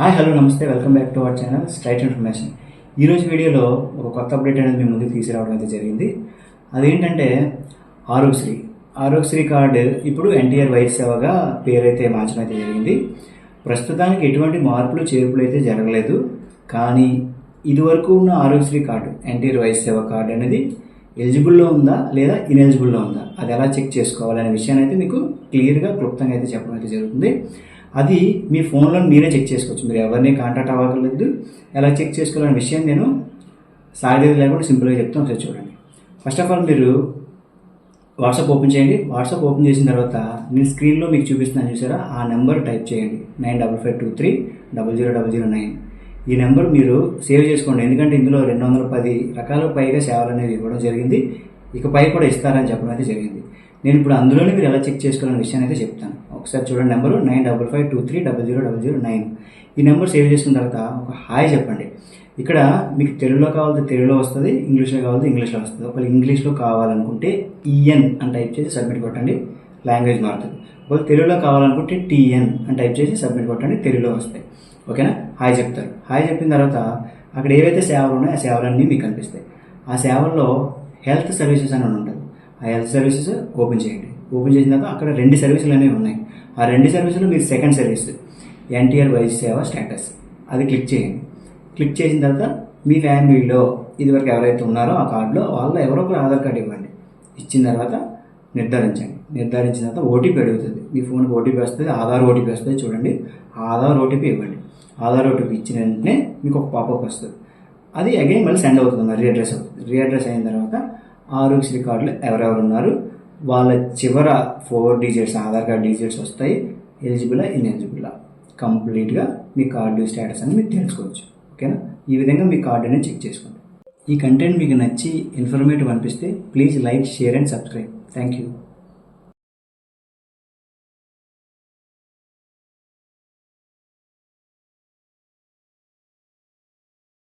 Hi hello నమస్తే welcome back to our channel straight information ఈరోజు వీడియోలో ఒక కొత్త అప్డేట్ అనేది మీ ముందుకు తీసుకురావడం అయితే జరిగింది. అదేంటంటే ఆరోగ్యశ్రీ. ఆరోగ్యశ్రీ కార్డు ఇప్పుడు ఎన్టీఆర్ వైద్య సేవగా పేరైతే మార్చడం అయితే జరిగింది. ప్రస్తుతానికి ఎటువంటి మార్పులు చేర్పులు అయితే జరగలేదు. కానీ ఇదివరకు ఉన్న ఆరోగ్యశ్రీ కార్డు ఎన్టీఆర్ వైద్య సేవ కార్డు అనేది ఎలిజిబుల్లో ఉందా లేదా ఇన్ఎలిజిబుల్లో ఉందా? అది ఎలా చెక్ చేసుకోవాలనే విషయాన్ని అయితే మీకు క్లియర్గా క్లుప్తంగా అయితే చెప్పడం అయితే జరుగుతుంది. అది మీ ఫోన్లో మీరే చెక్ చేసుకోవచ్చు. మీరు ఎవరిని కాంటాక్ట్ అవ్వకలేదు ఎలా చెక్ చేసుకోవాలనే విషయం నేను సాగేది లేకుండా సింపుల్గా చెప్తాను ఒకసారి చూడండి. ఫస్ట్ ఆఫ్ ఆల్ మీరు వాట్సాప్ ఓపెన్ చేయండి. వాట్సాప్ ఓపెన్ చేసిన తర్వాత నేను స్క్రీన్లో మీకు చూపిస్తున్నాను చూసారా? ఆ నెంబర్ టైప్ చేయండి. Nine double five two three double zero double zero nine. ఈ నెంబర్ మీరు సేవ్ చేసుకోండి. ఎందుకంటే ఇందులో రెండు వందల పది రకాల పైగా సేవలు అనేవి ఇవ్వడం జరిగింది. ఇక పై కూడా ఇస్తారని చెప్పడం అయితే జరిగింది. నేను ఇప్పుడు అందులోనే మీరు ఎలా చెక్ చేసుకోవాలనే విషయాన్ని అయితే చెప్తాను. ఒకసారి చూడండి number nine double five two three double zero double zero nine. ఈ నెంబర్ సేవ్ చేసుకున్న తర్వాత ఒక హాయ్ చెప్పండి. ఇక్కడ మీకు తెలుగులో కావాలంటే తెలుగులో వస్తుంది ఇంగ్లీష్లో కావాలంటే ఇంగ్లీష్లో వస్తుంది. ఒకవేళ ఇంగ్లీష్లో కావాలనుకుంటే ఈఎన్ అని టైప్ చేసి సబ్మిట్ కొట్టండి లాంగ్వేజ్ మారుతుంది. ఒకవేళ తెలుగులో కావాలనుకుంటే టీఎన్ అని టైప్ చేసి సబ్మిట్ కొట్టండి తెలుగులో వస్తాయి. ఓకేనా? హాయ్ చెప్తారు. హాయ్ చెప్పిన తర్వాత అక్కడ ఏవైతే సేవలు ఉన్నాయో ఆ సేవలన్నీ మీకు కనిపిస్తాయి. ఆ సేవల్లో హెల్త్ సర్వీసెస్ అని ఉంటుంది. ఆ హెల్త్ సర్వీసెస్ ఓపెన్ చేయండి. ఓపెన్ చేసిన తర్వాత అక్కడ రెండు సర్వీసులు అనేవి ఉన్నాయి. ఆ రెండు సర్వీసులు మీరు సెకండ్ సర్వీస్ ఎన్టీఆర్ వైద్య సేవ స్టేటస్. అది క్లిక్ చేయండి. క్లిక్ చేసిన తర్వాత మీ ఫ్యామిలీలో ఇదివరకు ఎవరైతే ఉన్నారో ఆ కార్డులో వాళ్ళు ఎవరో ఒకరు ఆధార్ కార్డు ఇవ్వండి. ఇచ్చిన తర్వాత నిర్ధారించండి. నిర్ధారించిన తర్వాత ఓటీపీ అడుగుతుంది. మీ ఫోన్కి ఓటీపీ వస్తుంది ఆధార్ ఓటీపీ వస్తుంది చూడండి. ఆధార్ ఓటీపీ ఇవ్వండి. ఆధార్ ఓటీపీ ఇచ్చిన వెంటనే మీకు ఒక పాపప్ వస్తుంది. అది అగైన్ మళ్ళీ సెండ్ అవుతుంది రీఅడ్రస్ అవుతుంది రీఅడ్రస్ అయిన తర్వాత ఆరోగ్యశ్రీ కార్డులో ఎవరెవరు ఉన్నారు? వాళ్ళ చివర four digits Aadhaar card digits వస్తాయి. ఎలిజిబులా ఇన్ఎలిజిబులా కంప్లీట్గా మీ కార్డు స్టేటస్ అని మీరు తెలుసుకోవచ్చు. ఓకేనా ఈ విధంగా మీ కార్డు అనేది చెక్ చేసుకోండి. ఈ కంటెంట్ మీకు నచ్చి ఇన్ఫర్మేటివ్ అనిపిస్తే please like share and subscribe thank you